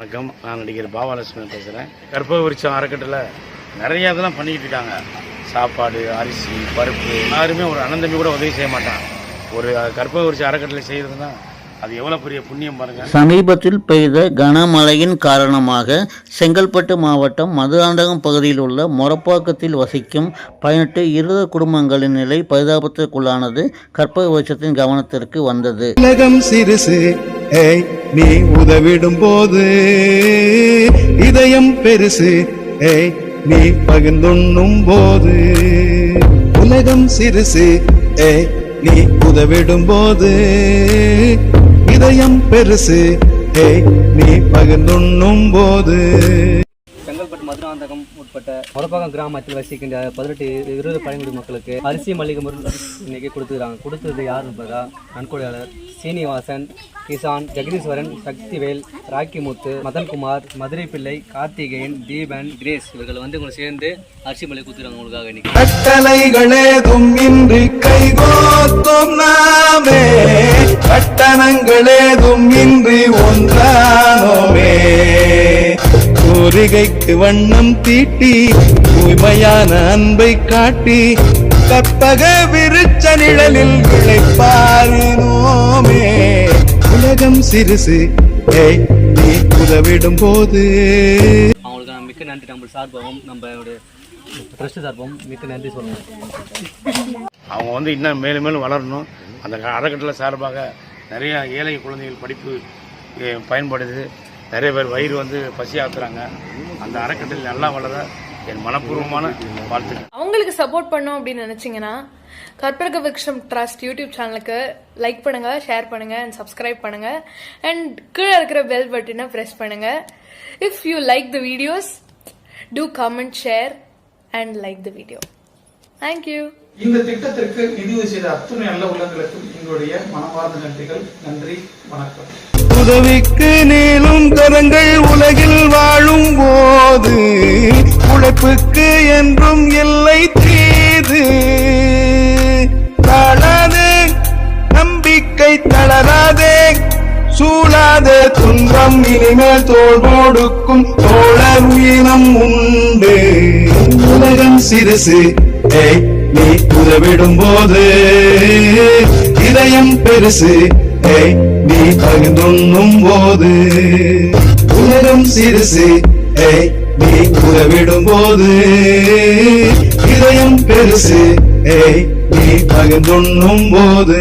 வணக்கம். நான் நடிகர் பாபாலட்சுமி பேசுகிறேன் கற்பக விருட்சம் அறக்கட்டளை. நிறைய இதெல்லாம் பண்ணிக்கிட்டு இருக்காங்க. சாப்பாடு அரிசி பருப்பு. யாருமே ஒரு அனந்தமி கூட உதவி செய்ய மாட்டாங்க ஒரு கற்பக விருட்சம் அறக்கட்டளை செய்கிறதுனா அது எவ்வளோ பெரிய புண்ணியம் பாருங்க. சமீபத்தில் பெய்த கனமழையின் காரணமாக செங்கல்பட்டு மாவட்டம் மதுராந்தகம் பகுதியில் உள்ள மொரப்பாக்கத்தில் வசிக்கும் பதினெட்டு இருத குடும்பங்களின் நிலை பரிதாபத்திற்குள்ளானது கற்பக வருஷத்தின் கவனத்திற்கு வந்தது. உலகம் சிறுசு ஏய் நீ உதவிடும் போது இதயம் பெருசு ஏய் நீ பகிர்ந்துண்ணும் போது உலகம் சிறுசு ஏய் நீ உதவிடும் போது இதயம் பெருசு. ஏய் நீ பகிர்ந்துண்ணும் போது. செங்கல்பட்டு மதுராந்தகம் உட்பட்ட மொரப்பாக்கம் கிராமத்தில் வசிக்கின்ற பதினெட்டு இருபது பழங்குடி மக்களுக்கு அரிசி மளிகை பொருள் இன்னைக்கு கொடுத்துருக்காங்க கொடுத்தது யார் என்பதா நன்கொடையாளர் சீனிவாசன் கிசான் ஜெகதீஸ்வரன் சக்திவேல் ராக்கிமுத்து மதன்குமார் மதுரை பிள்ளை கார்த்திகேயன் தீபன் கிரேஸ். இவர்கள் வந்து உங்களை சேர்ந்து அரிசி மளிகை கொடுத்துருக்காங்க உங்களுக்காக இன்னைக்கு. கட்டளைகளேதும் இன்றி கைகோத்தும் நாமே. கட்டணங்களேதும் இன்றி ஒன்றானோமே. கோரிகைக்கு வண்ணம் தீட்டி தூய்மையான அன்பை காட்டி கற்பக விருச்ச நிழலில் விளைப்பாரினோமே உலகம் சிறுசு நீ உதவிடும் போது. அவங்களுக்கு நான் மிக்க நன்றி நம்ம சார்பாகவும் நம்மளுடைய ட்ரஸ்ட் சார்பாகவும் மிக்க நன்றி சொல்லுவேன் அவங்க வந்து இன்னும் மேலும் மேலும் வளரணும். அந்த அறக்கட்டளை சார்பாக நிறைய ஏழை குழந்தைகள் படிப்பு பயன்படுது. நிறைய பேர் வயிறு வந்து பசி ஆத்துறாங்க அந்த அறக்கட்டளை நல்லா வளர என் மனப்பூர்வமான வாழ்த்துக்கள். அவங்களுக்கு சப்போர்ட் பண்ணோம் அப்படின்னு நினைச்சீங்கன்னா கற்பக விக்ஷம் ட்ரஸ்ட் யூடியூப் சேனலுக்கு லைக் பண்ணுங்க ஷேர் பண்ணுங்க அண்ட் சப்ஸ்கிரைப் பண்ணுங்க. அண்ட் கீழே இருக்கிற பெல் பட்டனை ப்ரெஸ் பண்ணுங்க. If you like the videos to comment share and like the video thank you இந்த திட்டத்திற்கு நிதியுதவி செய்த அத்துணை நல்ல உள்ளங்களுக்கும் எங்களுடைய மனமார்ந்த நன்றிகள். நன்றி வணக்கம். உதவிக்கு நீளும் கரங்கள் உலகில் வாழும் போது உழைப்புக்கு என்றும் இல்லை தீது. தாழாதே நம்பிக்கை தளராதே சூழாதே துன்பம் இனிமேல் தோல் கொடுக்கும் தோழர் உயிரம் உண்டு. உலகம் சிறுசு ஏய் நீ உதவிடும் போது இதயம் பெருசு. நீ பகிர்ந்துண்ணும் போது உலகம் சிறுசு. நீ உதவிடும் போது இதயம் பெருசு. நீ பகிர்ந்துண்ணும் போது